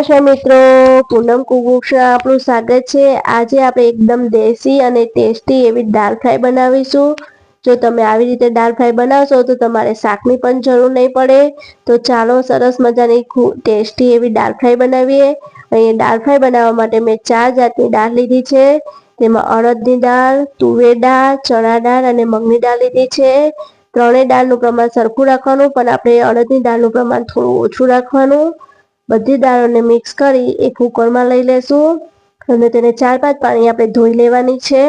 નમસ્કાર મિત્રો, પૂનમ કુકુક્ષા આપણું સ્વાગત છે. આજે આપણે એકદમ દેશી અને ટેસ્ટી એવી દાળ ફ્રાય બનાવીશું. જો તમે આવી રીતે દાળ ફ્રાય બનાવશો તો તમારે શાકની પણ જરૂર નહીં પડે. તો ચાલો સરસ મજાની ટેસ્ટી એવી દાળ ફ્રાય બનાવીએ. અહીં દાળ ફ્રાય બનાવવા માટે મેં ચાર જાતની દાળ લીધી છે. તેમાં અડદની દાળ, તુવેર દાળ, ચણા દાળ અને મગની દાળ લીધી છે. ત્રણેય દાળનું પ્રમાણ સરખું રાખવાનું, પણ આપણે અડદની દાળનું પ્રમાણ થોડું ઓછું રાખવાનું. બધી દાળોને મિક્સ કરી એક કુકરમાં લઈ લેશું. અને તેને ચાર પાંચ પાણી આપણે ધોઈ લેવાની છે.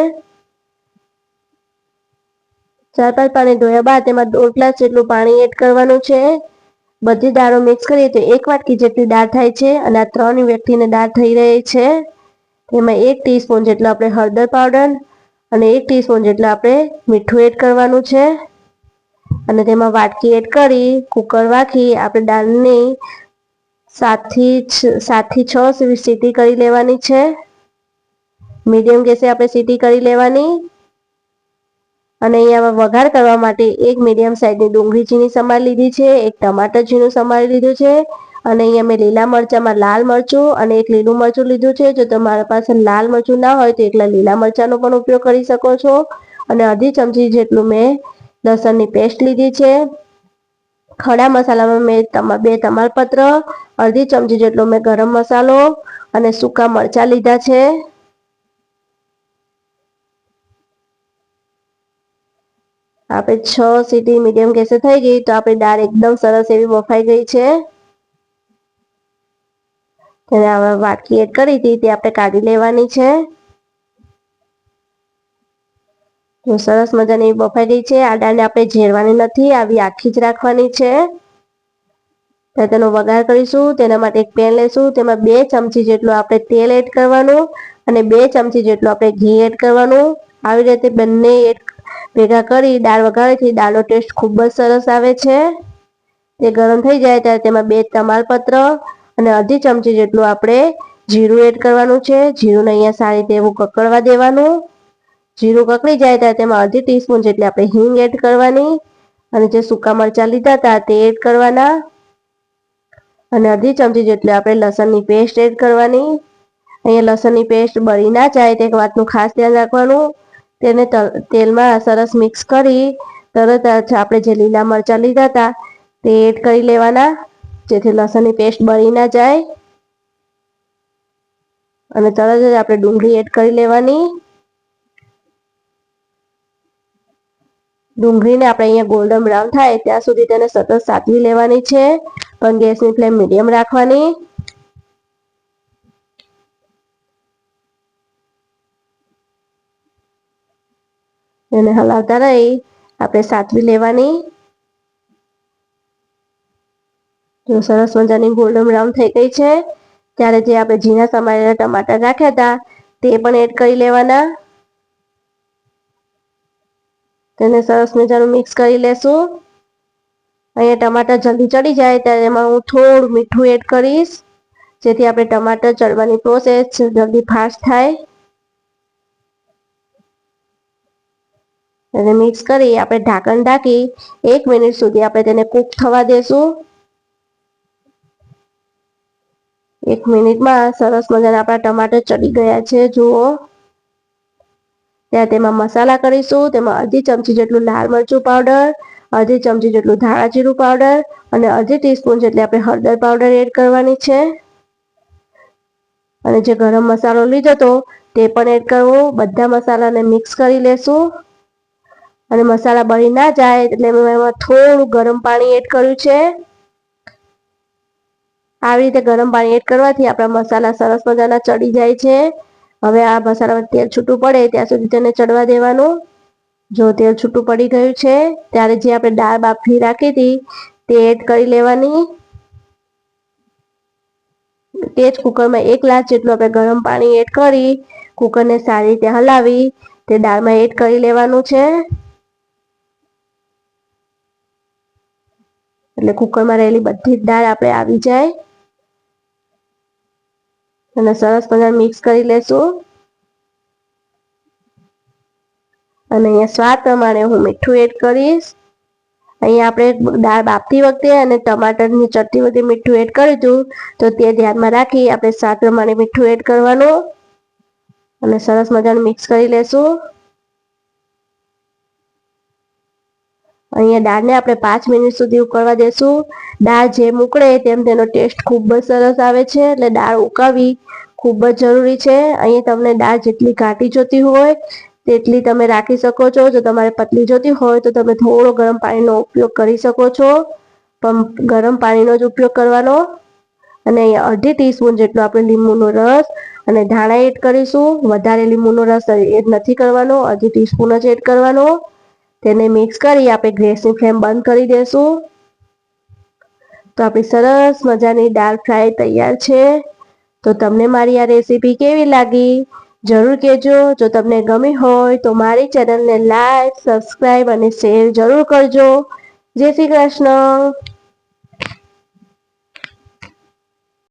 ચાર પાંચ પાણી ધોયા બાદ તેમાં દોઢ ગ્લાસ જેટલું પાણી એડ કરવાનું છે. બધી દાળો મિક્સ કરીએ તો એક વાટકી જેટલી દાળ થાય છે અને આ ત્રણ વ્યક્તિને દાળ થઈ રહી છે. તેમાં એક ટીસ્પૂન જેટલો આપણે હળદર પાવડર અને એક ટીસ્પૂન જેટલું આપણે મીઠું એડ કરવાનું છે. અને તેમાં વાટકી એડ કરી કુકર વાખી, આપણે દાળની સાતથી સાતથી છ સીટી કરી લેવાની છે. મીડિયમ ગેસે આપણે સીટી કરી લેવાની. અને અહીંયા વઘાર કરવા માટે એક મીડિયમ સાઇઝની ડુંગળી ઝીણી સમારી લીધી છે, એક ટમાટર ઝીણું સમારી લીધું છે, અને અહીંયા મેં લીલા મરચાંમાં લાલ મરચું અને એક લીલું મરચું લીધું છે. જો તમારા પાસે લાલ મરચું ના હોય તો એકલા લીલા મરચાંનો પણ ઉપયોગ કરી શકો છો. અને અડધી ચમચી જેટલું મેં લસણની પેસ્ટ લીધી છે. ખડા મસાલામાં મેં બે તમાલપત્ર, અડધી ચમચી જેટલો મેં ગરમ મસાલો અને સૂકા મરચાં લીધા છે. આપણે છ સીટી મીડિયમ ગેસે થઈ ગઈ તો આપણી દાળ એકદમ સરસ એવી બફાઈ ગઈ છે. તેને હવે વાટકી એડ કરી હતી તે આપણે કાઢી લેવાની છે. તો સરસ મજાની બફાઈ ગઈ છે. આ દાળને આપણે ઝેરવાની નથી, આવી આખી જ રાખવાની છે. તેનો વઘાર કરીશું. તેના માટે એક પેન લઈશું તેમાં બે ચમચી જેટલું આપણે તેલ એડ કરવાનું અને બે ચમચી જેટલું આપણે ઘી એડ કરવાનું. આવી રીતે બંને એડ ભેગા કરી દાળ વઘારેથી દાળનો ટેસ્ટ ખૂબ જ સરસ આવે છે. તે ગરમ થઈ જાય ત્યારે તેમાં બે તમાલપત્ર અને અડધી ચમચી જેટલું આપણે જીરું એડ કરવાનું છે. જીરુંને અહીંયા સારી રીતે એવું કકડવા દેવાનું. જીરું કકડી જાય ત્યારે તેમાં અડધી ટીસ્પૂન જેટલી આપણે હિંગ એડ કરવાની અને જે સૂકા મરચાં લીધા હતા તે એડ કરવાના. અને અડધી ચમચી જેટલી આપણે લસણની પેસ્ટ એડ કરવાની. અહીંયા લસણની પેસ્ટ બળી ના જાય તે વાતનું ખાસ ધ્યાન રાખવાનું. તેને તેલમાં સરસ મિક્સ કરી, તરત જ આપણે જે લીલા મરચાં લીધા હતા તે એડ કરી લેવાના, જેથી લસણની પેસ્ટ બળી ના જાય. અને તરત જ આપણે ડુંગળી એડ કરી લેવાની. ડુંગળીને આપણે અહીંયા ગોલ્ડન બ્રાઉન થાય ત્યાં સુધી તેને સતત સાતવી લેવાની છે પણ ગેસની ફ્લેમ મીડિયમ રાખવાની. એને હલાવતા રહી આપણે સાતવી લેવાની. જો સરસ મજાની ગોલ્ડન બ્રાઉન થઈ ગઈ છે, ત્યારે જે આપણે ઝીણા સમારેલા ટમાટર રાખ્યા હતા, તે પણ એડ કરી લેવાના. તેને સરસ મજાનું મિક્સ કરી લેશું. અહીંયા ટમાટર જલ્દી ચડી જાય, ત્યારે એમાં હું થોડું મીઠું એડ કરીશ. જેથી આપણે ટમાટર ચડવાની પ્રોસેસ જલ્દી ફાસ્ટ થાય. અને મિક્સ કરી આપણે ઢાંકણ ઢાંકી એક મિનિટ સુધી આપણે તેને કૂક થવા દેશું. એક મિનિટમાં સરસ મજાના આપણા ટમાટર ચડી ગયા છે, જુઓ. ત્યાં તેમાં મસાલા કરીશું, તેમાં અડધી ચમચી જેટલું લાલ મરચું પાવડર અડધી ચમચી જેટલું ધાણા જીરું પાવડર અને અડધી ટીસ્પૂન જેટલી આપણે હળદર પાવડર એડ કરવાની છે. અને જે ગરમ મસાલો લીધો હતો, તે પણ એડ કરવો. બધા મસાલાને મિક્સ કરી લેશું. અને મસાલા બળી ના જાય એટલે મેં એમાં થોડું ગરમ પાણી એડ કર્યું છે. આવી રીતે ગરમ પાણી એડ કરવાથી આપણા મસાલા સરસ મજાના ચડી જાય છે. હવે આ મસાલામાં તેલ છૂટું પડે ત્યાં સુધી તેને ચડવા દેવાનું. જો તેલ છૂટું પડી ગયું છે, ત્યારે જે આપણે દાળ બાફી રાખી હતી તે એડ કરી લેવાની. તે જ કુકરમાં એક ગ્લાસ જેટલું આપણે ગરમ પાણી એડ કરી, કુકરને સારી રીતે હલાવી, તે દાળમાં એડ કરી લેવાનું છે. એટલે કુકરમાં રહેલી બધી જ દાળ આપણે આવી જાય. અને સરસ મજા મિક્સ કરી લેશું અને અહીંયા સ્વાદ પ્રમાણે હું મીઠું એડ કરીશ અહીંયા આપણે દાળ બાફતી વખતે અને ટમાટરની ચટણી વખતે મીઠું એડ હતું તો તે ધ્યાનમાં રાખી આપણે સ્વાદ પ્રમાણે મીઠું એડ કરવાનું અને સરસ મજાનું મિક્સ કરી લેશું અહીંયા દાળને આપણે પાંચ મિનિટ સુધી ઉકળવા દેશું. દાળ જેમ ઉકળે તેમ તેનો ટેસ્ટ ખૂબ જ સરસ આવે છે, એટલે દાળ ઉકાવી ખૂબ જ જરૂરી છે. અહીંયા તમને દાળ જેટલી ઘાટી જોતી હોય, તેટલી તમે રાખી શકો છો. જો તમારે પતલી જોતી હોય, તો તમે થોડો ગરમ પાણીનો ઉપયોગ કરી શકો છો. પણ ગરમ પાણીનો જ ઉપયોગ કરવાનો. અને અહીંયા અઢી ટીસ્પૂન જેટલો આપણે લીંબુનો રસ અને ધાણા એડ કરીશું. વધારે લીંબુનો રસ એડ નથી કરવાનો અઢી ટીસ્પૂન જ એડ કરવાનો. તેને મિક્સ કરી આપણે ગેસની ફ્લેમ બંધ કરી દેશું. તો આપણી સરસ મજાની દાળ ફ્રાય તૈયાર છે. તો તમને મારી આ રેસીપી કેવી લાગી? જરૂર કહેજો. જો તમને ગમી હોય તો મારી ચેનલને લાઈક સબસ્ક્રાઈબ અને શેર જરૂર કરજો. જય શ્રી કૃષ્ણ.